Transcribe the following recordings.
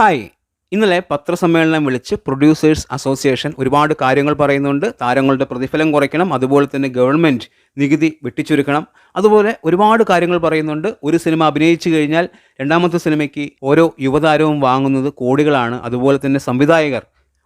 Hi ഇന്നലെ പത്രസമ്മേളനം വിളിച്ച് പ്രൊഡ്യൂസേഴ്സ് അസോസിയേഷൻ ഒരുപാട് കാര്യങ്ങൾ പറയുന്നുണ്ട്. താരങ്ങളുടെ പ്രതിഫലം കുറയ്ക്കണം. അതുപോലെ തന്നെ ഗവൺമെന്റ് നികുതി വെട്ടിച്ചുരുക്കണം. അതുപോലെ ഒരുപാട് കാര്യങ്ങൾ പറയുന്നുണ്ട്. ഒരു സിനിമ അഭിനയിച്ചു കഴിഞ്ഞാൽ രണ്ടാമത്തെ സിനിമയ്ക്ക് ഓരോ യുവതാരവും വാങ്ങുന്നത് കോടികളാണ്. അതുപോലെ തന്നെ സംവിധായകർ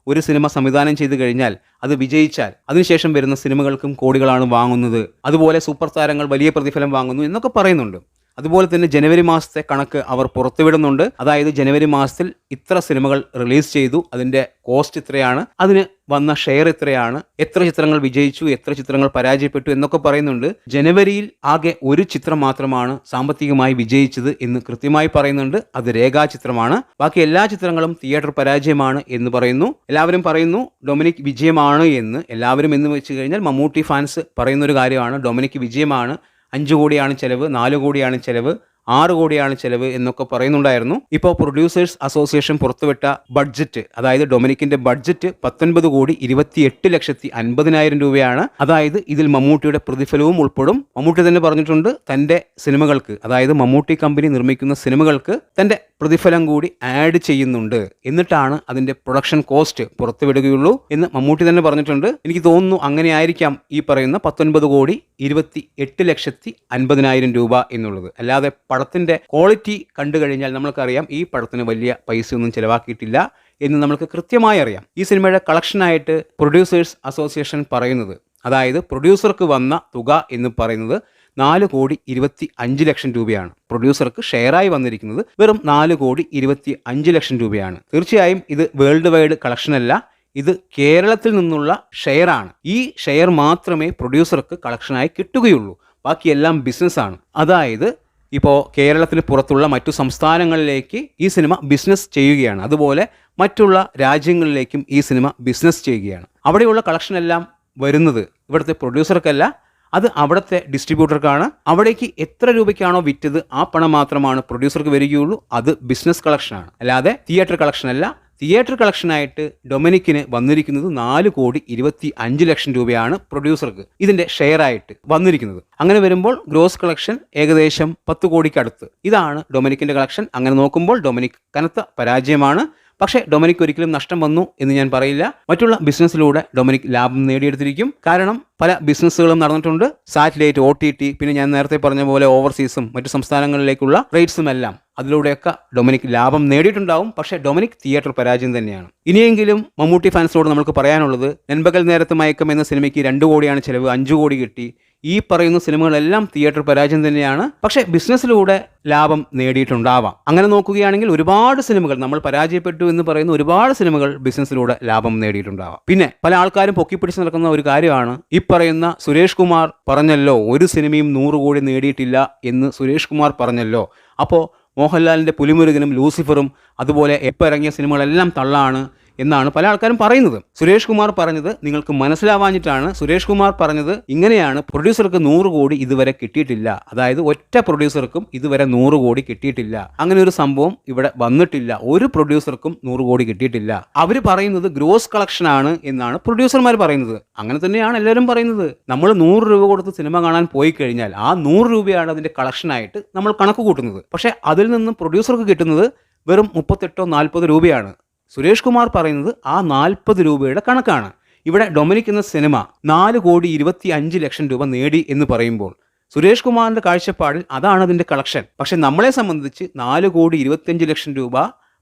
ഒരു സിനിമ സംവിധാനം ചെയ്തു കഴിഞ്ഞാൽ അത് വിജയിച്ചാൽ അതിനുശേഷം വരുന്ന സിനിമകൾക്കും കോടികളാണ് വാങ്ങുന്നത്. അതുപോലെ സൂപ്പർ താരങ്ങൾ വലിയ പ്രതിഫലം വാങ്ങുന്നു എന്നൊക്കെ പറയുന്നുണ്ട്. അതുപോലെ തന്നെ ജനുവരി മാസത്തെ കണക്ക് അവർ പുറത്തുവിടുന്നുണ്ട്. അതായത് ജനുവരി മാസത്തിൽ ഇത്ര സിനിമകൾ റിലീസ് ചെയ്തു അതിന്റെ കോസ്റ്റ് ഇത്രയാണ് അതിന് വന്ന ഷെയർ ഇത്രയാണ് എത്ര ചിത്രങ്ങൾ വിജയിച്ചു എത്ര ചിത്രങ്ങൾ പരാജയപ്പെട്ടു എന്നൊക്കെ പറയുന്നുണ്ട്. ജനുവരിയിൽ ആകെ ഒരു ചിത്രം മാത്രമാണ് സാമ്പത്തികമായി വിജയിച്ചത് എന്ന് കൃത്യമായി പറയുന്നുണ്ട്. അത് രേഖാചിത്രമാണ്. ബാക്കി എല്ലാ ചിത്രങ്ങളും തിയേറ്റർ പരാജയമാണ് എന്ന് പറയുന്നു. എല്ലാവരും പറയുന്നു ഡൊമിനിക് വിജയമാണ് എന്ന്. എല്ലാവരും എന്ന് വെച്ച് കഴിഞ്ഞാൽ മമ്മൂട്ടി ഫാൻസ് പറയുന്ന ഒരു കാര്യമാണ് ഡൊമിനിക് വിജയമാണ്. അഞ്ച് കോടിയാണ് ചിലവ് നാല് കോടിയാണ് ചിലവ് ആറ് കോടിയാണ് ചിലവ് എന്നൊക്കെ പറയുന്നുണ്ടായിരുന്നു. ഇപ്പോൾ പ്രൊഡ്യൂസേഴ്സ് അസോസിയേഷൻ പുറത്തുവിട്ട ബഡ്ജറ്റ് അതായത് ഡൊമിനിക്കിന്റെ ബഡ്ജറ്റ് പത്തൊൻപത് കോടി ഇരുപത്തിയെട്ട് ലക്ഷത്തി അൻപതിനായിരം രൂപയാണ്. അതായത് ഇതിൽ മമ്മൂട്ടിയുടെ പ്രതിഫലവും ഉൾപ്പെടും. മമ്മൂട്ടി തന്നെ പറഞ്ഞിട്ടുണ്ട് തന്റെ സിനിമകൾക്ക് അതായത് മമ്മൂട്ടി കമ്പനി നിർമ്മിക്കുന്ന സിനിമകൾക്ക് തന്റെ പ്രതിഫലം കൂടി ആഡ് ചെയ്യുന്നുണ്ട്. എന്നിട്ടാണ് അതിന്റെ പ്രൊഡക്ഷൻ കോസ്റ്റ് പുറത്തുവിടുകയുള്ളൂ എന്ന് മമ്മൂട്ടി തന്നെ പറഞ്ഞിട്ടുണ്ട്. എനിക്ക് തോന്നുന്നു അങ്ങനെയായിരിക്കാം ഈ പറയുന്ന പത്തൊൻപത് കോടി ഇരുപത്തി എട്ട് ലക്ഷത്തി അൻപതിനായിരം രൂപ എന്നുള്ളത്. അല്ലാതെ പടത്തിന്റെ ക്വാളിറ്റി കണ്ടു കഴിഞ്ഞാൽ നമ്മൾക്കറിയാം ഈ പടത്തിന് വലിയ പൈസ ഒന്നും ചിലവാക്കിയിട്ടില്ല എന്ന് നമ്മൾക്ക് കൃത്യമായി അറിയാം. ഈ സിനിമയുടെ കളക്ഷനായിട്ട് പ്രൊഡ്യൂസേഴ്സ് അസോസിയേഷൻ പറയുന്നത് അതായത് പ്രൊഡ്യൂസർക്ക് വന്ന തുക എന്ന് പറയുന്നത് നാല് കോടി ഇരുപത്തി അഞ്ച് ലക്ഷം രൂപയാണ്. പ്രൊഡ്യൂസർക്ക് ഷെയറായി വന്നിരിക്കുന്നത് വെറും നാല് കോടി ഇരുപത്തി അഞ്ച് ലക്ഷം രൂപയാണ്. തീർച്ചയായും ഇത് വേൾഡ് വൈഡ് കളക്ഷൻ അല്ല. ഇത് കേരളത്തിൽ നിന്നുള്ള ഷെയറാണ്. ഈ ഷെയർ മാത്രമേ പ്രൊഡ്യൂസർക്ക് കളക്ഷനായി കിട്ടുകയുള്ളൂ. ബാക്കിയെല്ലാം ബിസിനസ്സാണ്. അതായത് ഇപ്പോൾ കേരളത്തിന് പുറത്തുള്ള മറ്റു സംസ്ഥാനങ്ങളിലേക്ക് ഈ സിനിമ ബിസിനസ് ചെയ്യുകയാണ്. അതുപോലെ മറ്റുള്ള രാജ്യങ്ങളിലേക്കും ഈ സിനിമ ബിസിനസ് ചെയ്യുകയാണ്. അവിടെയുള്ള കളക്ഷൻ എല്ലാം വരുന്നത് ഇവിടുത്തെ പ്രൊഡ്യൂസർക്കല്ല. അത് അവിടുത്തെ ഡിസ്ട്രിബ്യൂട്ടർക്കാണ്. അവിടേക്ക് എത്ര രൂപയ്ക്കാണോ വിറ്റത് ആ പണം മാത്രമാണ് പ്രൊഡ്യൂസർക്ക് വരികയുള്ളൂ. അത് ബിസിനസ് കളക്ഷനാണ്. അല്ലാതെ തിയേറ്റർ കളക്ഷൻ അല്ല തിയേറ്റർ കളക്ഷനായിട്ട് ഡൊമിനിക്കിന് വന്നിരിക്കുന്നത് നാല് കോടി ഇരുപത്തി അഞ്ച് ലക്ഷം രൂപയാണ് പ്രൊഡ്യൂസർക്ക് ഇതിന്റെ ഷെയർ ആയിട്ട് വന്നിരിക്കുന്നത്. അങ്ങനെ വരുമ്പോൾ ഗ്രോസ് കളക്ഷൻ ഏകദേശം പത്ത് കോടിക്കടുത്ത്. ഇതാണ് ഡൊമിനിക്കിന്റെ കളക്ഷൻ. അങ്ങനെ നോക്കുമ്പോൾ ഡൊമിനിക് കനത്ത പരാജയമാണ്. പക്ഷേ ഡൊമിനിക് ഒരിക്കലും നഷ്ടം വന്നു എന്ന് ഞാൻ പറയില്ല. മറ്റുള്ള ബിസിനസ്സിലൂടെ ഡൊമിനിക് ലാഭം നേടിയെടുത്തിരിക്കും. കാരണം പല ബിസിനസ്സുകളും നടന്നിട്ടുണ്ട്. സാറ്റലൈറ്റ് ഒ ടി ടി പിന്നെ ഞാൻ നേരത്തെ പറഞ്ഞ പോലെ ഓവർസീസും മറ്റു സംസ്ഥാനങ്ങളിലേക്കുള്ള റേറ്റ്സും എല്ലാം അതിലൂടെയൊക്കെ ഡൊമിനിക് ലാഭം നേടിയിട്ടുണ്ടാവും. പക്ഷേ ഡൊമിനിക് തിയേറ്റർ പരാജയം തന്നെയാണ്. ഇനിയെങ്കിലും മമ്മൂട്ടി ഫാൻസിനോട് നമുക്ക് പറയാനുള്ളത് നെൻപകൽ നേരത്ത് മയക്കം എന്ന സിനിമയ്ക്ക് രണ്ട് കോടിയാണ് ചിലവ് അഞ്ചു കോടി കിട്ടി. ഈ പറയുന്ന സിനിമകളെല്ലാം തിയേറ്റർ പരാജയം തന്നെയാണ്. പക്ഷെ ബിസിനസ്സിലൂടെ ലാഭം നേടിയിട്ടുണ്ടാവാം. അങ്ങനെ നോക്കുകയാണെങ്കിൽ ഒരുപാട് സിനിമകൾ നമ്മൾ പരാജയപ്പെട്ടു എന്ന് പറയുന്ന ഒരുപാട് സിനിമകൾ ബിസിനസ്സിലൂടെ ലാഭം നേടിയിട്ടുണ്ടാവാം. പിന്നെ പല ആൾക്കാരും പൊക്കിപ്പിടിച്ച് നടക്കുന്ന ഒരു കാര്യമാണ് ഈ പറയുന്ന സുരേഷ് കുമാർ പറഞ്ഞല്ലോ ഒരു സിനിമയും നൂറ് കോടി നേടിയിട്ടില്ല എന്ന് സുരേഷ് കുമാർ പറഞ്ഞല്ലോ. അപ്പോൾ മോഹൻലാലിന്റെ പുലിമുരുകനും ലൂസിഫറും അതുപോലെ എപ്പോൾ ഇറങ്ങിയ സിനിമകളെല്ലാം തള്ളാണ്. എന്നാണ് പല ആൾക്കാരും പറയുന്നത്. സുരേഷ് കുമാർ പറഞ്ഞത് നിങ്ങൾക്ക് മനസ്സിലാവാഞ്ഞിട്ടാണ്. സുരേഷ് കുമാർ പറഞ്ഞത് ഇങ്ങനെയാണ് പ്രൊഡ്യൂസർക്ക് നൂറ് കോടി ഇതുവരെ കിട്ടിയിട്ടില്ല. അതായത് ഒറ്റ പ്രൊഡ്യൂസർക്കും ഇതുവരെ നൂറ് കോടി കിട്ടിയിട്ടില്ല. അങ്ങനെ ഒരു സംഭവം ഇവിടെ വന്നിട്ടില്ല. ഒരു പ്രൊഡ്യൂസർക്കും നൂറ് കോടി കിട്ടിയിട്ടില്ല. അവർ പറയുന്നത് ഗ്രോസ് കളക്ഷൻ ആണ് എന്നാണ് പ്രൊഡ്യൂസർമാർ പറയുന്നത്. അങ്ങനെ തന്നെയാണ് എല്ലാവരും പറയുന്നത്. നമ്മൾ നൂറ് രൂപ കൊടുത്ത് സിനിമ കാണാൻ പോയി കഴിഞ്ഞാൽ ആ നൂറ് രൂപയാണ് അതിന്റെ കളക്ഷനായിട്ട് നമ്മൾ കണക്ക് കൂട്ടുന്നത്. പക്ഷേ അതിൽ നിന്ന് പ്രൊഡ്യൂസർക്ക് കിട്ടുന്നത് വെറും മുപ്പത്തെട്ടോ നാൽപ്പത് രൂപയാണ്. സുരേഷ് കുമാർ പറയുന്നത് ആ നാൽപ്പത് രൂപയുടെ കണക്കാണ്. ഇവിടെ ഡൊമിനിക് എന്ന സിനിമ നാല് കോടി ഇരുപത്തി അഞ്ച് ലക്ഷം രൂപ നേടി എന്ന് പറയുമ്പോൾ സുരേഷ് കുമാറിന്റെ കാഴ്ചപ്പാടിൽ അതാണ് അതിന്റെ കളക്ഷൻ പക്ഷെ നമ്മളെ സംബന്ധിച്ച് നാല് കോടി ഇരുപത്തിയഞ്ച് ലക്ഷം രൂപ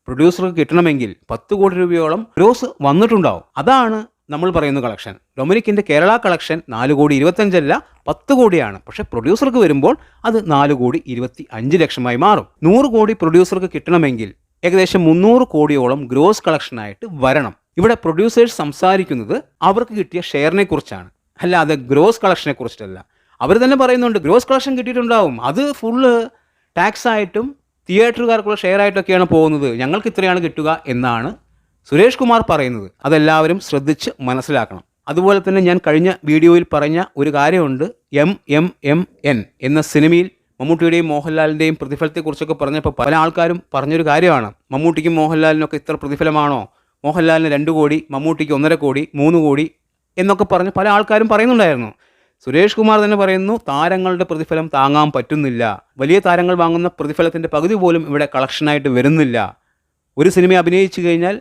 പ്രൊഡ്യൂസർക്ക് കിട്ടണമെങ്കിൽ പത്ത് കോടി രൂപയോളം ഗ്രോസ് വന്നിട്ടുണ്ടാവും. അതാണ് നമ്മൾ പറയുന്ന കളക്ഷൻ ഡൊമിനിക്കിന്റെ കേരള കളക്ഷൻ നാല് കോടി ഇരുപത്തഞ്ചല്ല പത്ത് കോടിയാണ്. പക്ഷേ പ്രൊഡ്യൂസർക്ക് വരുമ്പോൾ അത് നാല് കോടി ഇരുപത്തി അഞ്ച് ലക്ഷമായി മാറും. നൂറ് കോടി പ്രൊഡ്യൂസർക്ക് കിട്ടണമെങ്കിൽ ഏകദേശം മുന്നൂറ് കോടിയോളം ഗ്രോസ് കളക്ഷനായിട്ട് വരണം. ഇവിടെ പ്രൊഡ്യൂസേഴ്സ് സംസാരിക്കുന്നത് അവർക്ക് കിട്ടിയ ഷെയറിനെ കുറിച്ചാണ്. അല്ലാതെ ഗ്രോസ് കളക്ഷനെ കുറിച്ചിട്ടല്ല അവർ തന്നെ പറയുന്നുണ്ട് ഗ്രോസ് കളക്ഷൻ കിട്ടിയിട്ടുണ്ടാവും. അത് ഫുള്ള് ടാക്സ് ആയിട്ടും തിയേറ്ററുകാർക്കുള്ള ഷെയർ ആയിട്ടൊക്കെയാണ് പോകുന്നത്. ഞങ്ങൾക്ക് ഇത്രയാണ് കിട്ടുക എന്നാണ് സുരേഷ് കുമാർ പറയുന്നത്. അതെല്ലാവരും ശ്രദ്ധിച്ച് മനസ്സിലാക്കണം. അതുപോലെ തന്നെ ഞാൻ കഴിഞ്ഞ വീഡിയോയിൽ പറഞ്ഞ ഒരു കാര്യമുണ്ട് എം എം എം എൻ എന്ന സിനിമയിൽ മമ്മൂട്ടിയുടെയും മോഹൻലാലിന്റെയും പ്രതിഫലത്തെക്കുറിച്ചൊക്കെ പറഞ്ഞപ്പോൾ പല ആൾക്കാരും പറഞ്ഞൊരു കാര്യമാണ്. മമ്മൂട്ടിക്കും മോഹൻലാലിനൊക്കെ ഇത്ര പ്രതിഫലമാണോ? മോഹൻലാലിന് രണ്ട് കോടി മമ്മൂട്ടിക്ക് ഒന്നര കോടി മൂന്ന് കോടി എന്നൊക്കെ പറഞ്ഞ് പല ആൾക്കാരും പറയുന്നുണ്ടായിരുന്നു. സുരേഷ് കുമാർ തന്നെ പറയുന്നു താരങ്ങളുടെ പ്രതിഫലം താങ്ങാൻ പറ്റുന്നില്ല. വലിയ താരങ്ങൾ വാങ്ങുന്ന പ്രതിഫലത്തിന്റെ പകുതി പോലും ഇവിടെ കളക്ഷനായിട്ട് വരുന്നില്ല. ഒരു സിനിമ അഭിനയിച്ചു കഴിഞ്ഞാൽ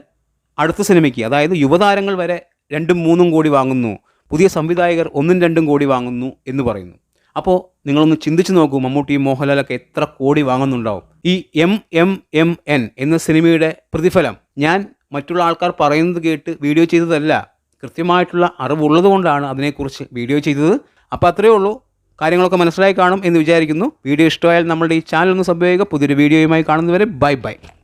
അടുത്ത സിനിമയ്ക്ക് അതായത് യുവതാരങ്ങൾ വരെ രണ്ടും മൂന്നും കോടി വാങ്ങുന്നു. പുതിയ സംവിധായകർ ഒന്നും രണ്ടും കോടി വാങ്ങുന്നു എന്ന് പറയുന്നു. അപ്പോൾ നിങ്ങളൊന്ന് ചിന്തിച്ചു നോക്കൂ മമ്മൂട്ടി മോഹൻലാലൊക്കെ എത്ര കോടി വാങ്ങുന്നുണ്ടാവും. ഈ എം എം എം എൻ എന്ന സിനിമയുടെ പ്രതിഫലം ഞാൻ മറ്റുള്ള ആൾക്കാർ പറയുന്നത് കേട്ട് വീഡിയോ ചെയ്തതല്ല. കൃത്യമായിട്ടുള്ള അറിവുള്ളത് കൊണ്ടാണ് അതിനെക്കുറിച്ച് വീഡിയോ ചെയ്തത്. അപ്പോൾ അത്രയേ ഉള്ളൂ. കാര്യങ്ങളൊക്കെ മനസ്സിലായി കാണും എന്ന് വിചാരിക്കുന്നു. വീഡിയോ ഇഷ്ടമായാൽ നമ്മളുടെ ഈ ചാനൽ ഒന്ന് സബ് ചെയ്യുക. പുതിയൊരു വീഡിയോയുമായി കാണുന്നവരെ ബൈ ബൈ.